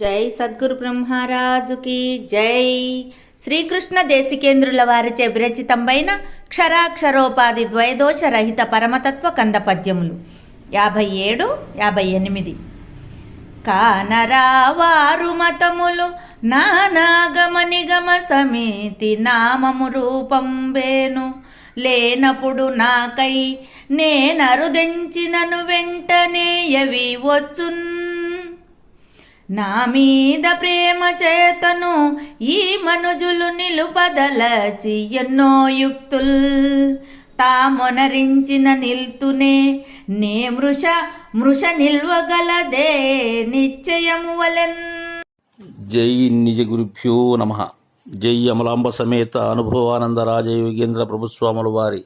జై సద్గురు బ్రహ్మరాజుకి జై. శ్రీకృష్ణ దేశికేంద్రుల వారిచే విరచితంబైన క్షరాక్షరోపాధి ద్వయదోష రహిత పరమతత్వ కంద పద్యములు యాభై ఏడు యాభై ఎనిమిది. కానరా వారు మతములు నానాగమ నిగమ సమితి నామము రూపంబేను. లేనప్పుడు నాకై నేనరుదెంచినను వెంటనే యవి వచ్చున్ నా మీద ప్రేమ చేతను ఈ మనుజులు నిలుపదలచి ఎన్నో యుక్తుల్. తామొనరించిన నిల్తునే నే మృష మృష నిల్వగలదే నిశ్చయము వలెన్. జై నిజ గురుభ్యో నమ. జై అమలాంబ సమేత అనుభవానంద రాజయోగేంద్ర ప్రభుస్వాముల వారి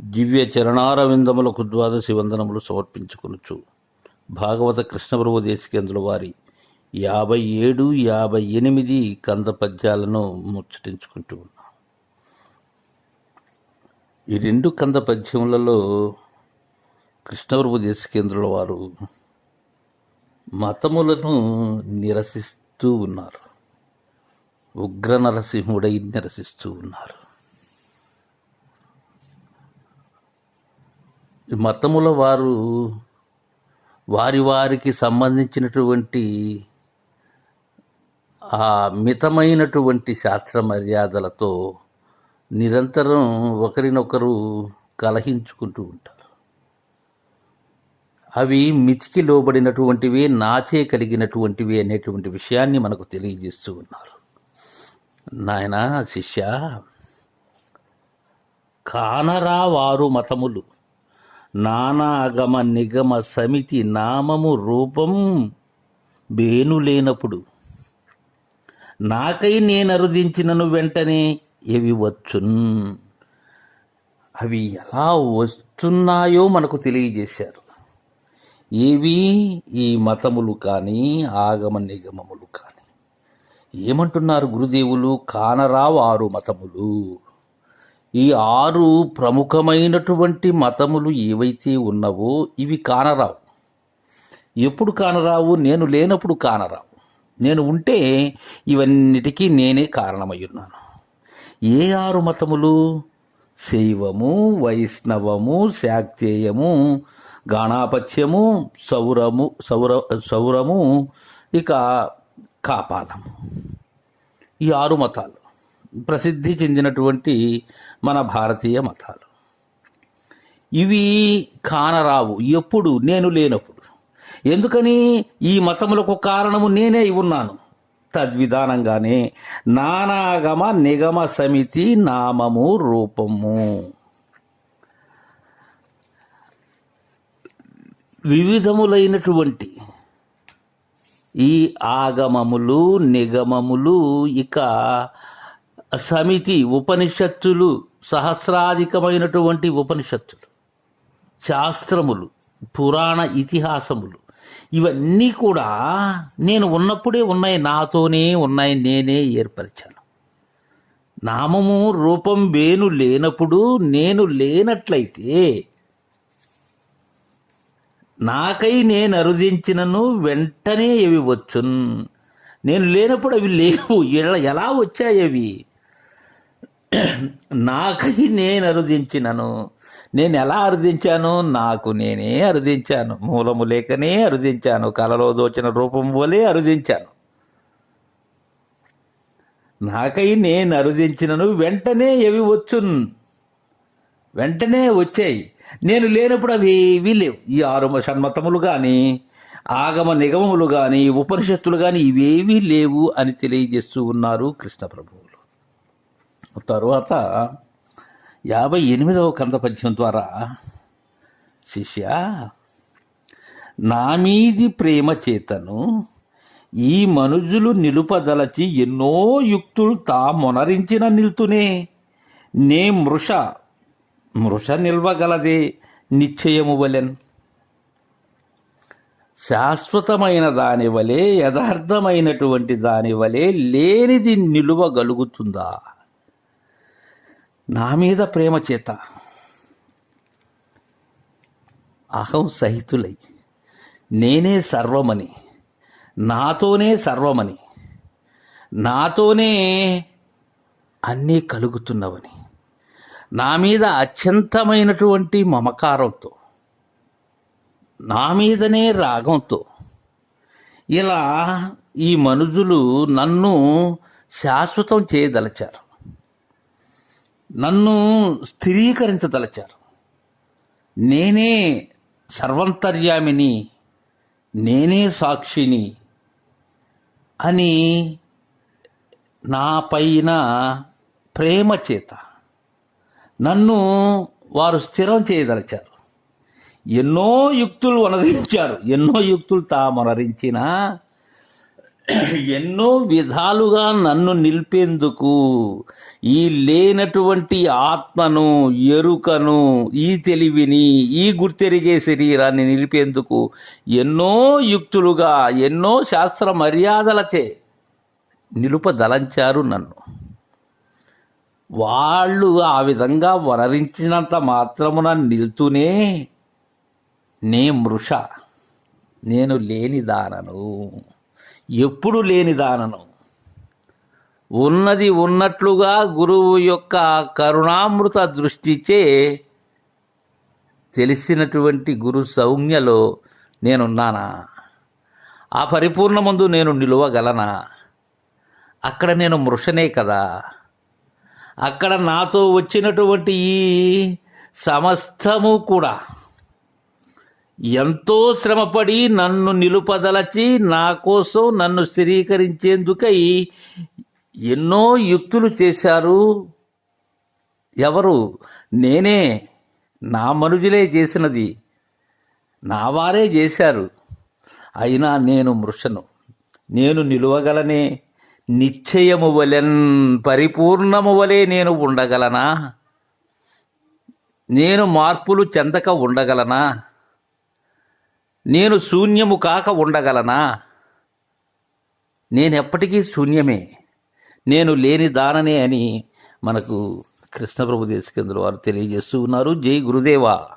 దివ్య చరణారవిందములకు ద్వాదశి వందనములు సమర్పించుకొనుచు. భాగవత కృష్ణప్రభు దేశికేంద్రుల వారి యాభై ఏడు యాభై ఎనిమిది కంద పద్యాలను ముచ్చటించుకుంటూ ఉన్నాం. ఈ రెండు కంద పద్యములలో కృష్ణప్రభు దేశకేంద్రుల వారు మతములను నిరసిస్తూ ఉన్నారు. ఉగ్ర నరసింహుడై నిరసిస్తూ ఉన్నారు. ఈ మతముల వారు వారి వారికి సంబంధించినటువంటి ఆ మితమైనటువంటి శాస్త్ర మర్యాదలతో నిరంతరం ఒకరినొకరు కలహించుకుంటూ ఉంటారు. అవి మితికి లోబడినటువంటివి నాచే కలిగినటువంటివి అనేటువంటి విషయాన్ని మనకు తెలియజేస్తూ ఉన్నారు. నాయన శిష్య కానరా వారు మతములు నానాగమ నిగమ సమితి నామము రూపం బేను లేనప్పుడు నాకై నేను అరుదించినను వెంటనే ఎవి వచ్చున్? అవి ఎలా వస్తున్నాయో మనకు తెలియజేశారు. ఏవి? ఈ మతములు కానీ ఆగమ నిగమములు కానీ. ఏమంటున్నారు గురుదేవులు? కానరావు ఆరు మతములు. ఈ ఆరు ప్రముఖమైనటువంటి మతములు ఏవైతే ఉన్నవో ఇవి కానరావు. ఎప్పుడు కానరావు? నేను లేనప్పుడు కానరావు. నేను ఉంటే ఇవన్నిటికీ నేనే కారణమై ఉన్నాను ఏ ఆరు మతములు? శైవము వైష్ణవము శాక్తేయము గాణాపత్యము సౌరము సౌర సౌరము ఇక కాపాలము. ఈ ఆరు మతాలు ప్రసిద్ధి చెందినటువంటి మన భారతీయ మతాలు. ఇవి కానరావు. ఎప్పుడు? నేను లేనప్పుడు. ఎందుకని ఈ మతములకు కారణము నేనే ఉన్నాను? తద్విధానంగానే నానాగమ నిగమ సమితి నామము రూపము. వివిధములైనటువంటి ఈ ఆగమములు నిగమములు ఇక సమితి ఉపనిషత్తులు సహస్రాధికమైనటువంటి ఉపనిషత్తులు శాస్త్రములు పురాణ ఇతిహాసములు ఇవన్నీ కూడా నేను ఉన్నప్పుడే ఉన్నాయి నాతోనే ఉన్నాయి నేనే ఏర్పరిచాను. నామము రూపం వేను లేనప్పుడు నేను లేనట్లయితే నాకై నేను అరుదించినను వెంటనే ఇవి వచ్చున్? నేను లేనప్పుడు అవి లేవు. ఎలా- ఎలా వచ్చాయి అవి? నాకై నేను అరుదించినను. నేను ఎలా అరుదించాను? నాకు నేనే అరుదించాను. మూలము లేకనే అరుదించాను. కలలో దోచిన రూపం వలె అరుదించాను. నాకై నేను అరుదించినను వెంటనే ఎవి వచ్చున్. వెంటనే వచ్చాయి. నేను లేనప్పుడు అవి ఏవి లేవు. ఈ ఆరు షణ్మతములు కానీ ఆగమ నిగమములు కానీ ఉపనిషత్తులు కానీ ఇవేవీ లేవు అని తెలియజేస్తూ ఉన్నారు కృష్ణ ప్రభువులు తరువాత యాభై ఎనిమిదవ కంద పద్యం ద్వారా శిష్య నామీది ప్రేమ చేతను ఈ మనుజులు నిలుపదలచి ఎన్నో యుక్తులు తా మొనరించిన నిల్తునే. నే మృష మృష నిల్వగలదే నిశ్చయము వలెన్. శాశ్వతమైన దాని వలె యథార్థమైనటువంటి దాని వలె లేనిది నిలువగలుగుతుందా? నా మీద ప్రేమ చేత. అహం సహితులై. నేనే సర్వమని. నాతోనే సర్వమని. నాతోనే అన్నీ కలుగుతున్నవని. నా మీద అత్యంతమైనటువంటి మమకారంతో. నా మీదనే రాగంతో. ఇలా ఈ మనుజులు నన్ను శాశ్వతం చేయదలచారు. నన్ను స్థిరీకరించదలచారు. నేనే సర్వంతర్యామిని నేనే సాక్షిని అని నా పైన ప్రేమ చేత నన్ను వారు స్థిరం చేయదలిచారు. ఎన్నో యుక్తులు వనరించారు ఎన్నో యుక్తులు తాము వనరించినా ఎన్నో విధాలుగా నన్ను నిలిపేందుకు ఈ లేనటువంటి ఆత్మను ఎరుకను ఈ తెలివిని ఈ గుర్తెరిగే శరీరాన్ని నిలిపేందుకు ఎన్నో యుక్తులుగా ఎన్నో శాస్త్ర మర్యాదలచే నిలుపదలంచారు నన్ను. వాళ్ళు ఆ విధంగా వనరించినంత మాత్రమున నిల్తూనే నే మృష నేను లేనిదానను ఎప్పుడు లేనిదానను ఉన్నది ఉన్నట్లుగా గురువు యొక్క కరుణామృత దృష్టిచే తెలిసినటువంటి గురు సౌజ్ఞలో నేనున్నానా? ఆ పరిపూర్ణమందు నేను నిలువగలనా? అక్కడ నేను మృషనే కదా? అక్కడ నాతో వచ్చినటువంటి ఈ సమస్తము కూడా ఎంతో శ్రమపడి నన్ను నిలుపదలచి నా కోసం నన్ను స్థిరీకరించేందుకై ఎన్నో యుక్తులు చేశారు. ఎవరు? నేనే. నా మనుజులే చేసినది. నా వారే చేశారు. అయినా నేను మృషను. నేను నిలువగలనే. నిశ్చయము వలెన్ పరిపూర్ణము వలె నేను ఉండగలనా? నేను మార్పులు చెందక ఉండగలనా? నేను శూన్యము కాక ఉండగలనా? నేనెప్పటికీ శూన్యమే. నేను లేని దాననే అని మనకు కృష్ణప్రభు దేశకేంద్ర వారు తెలియజేస్తూ ఉన్నారు. జై గురుదేవా.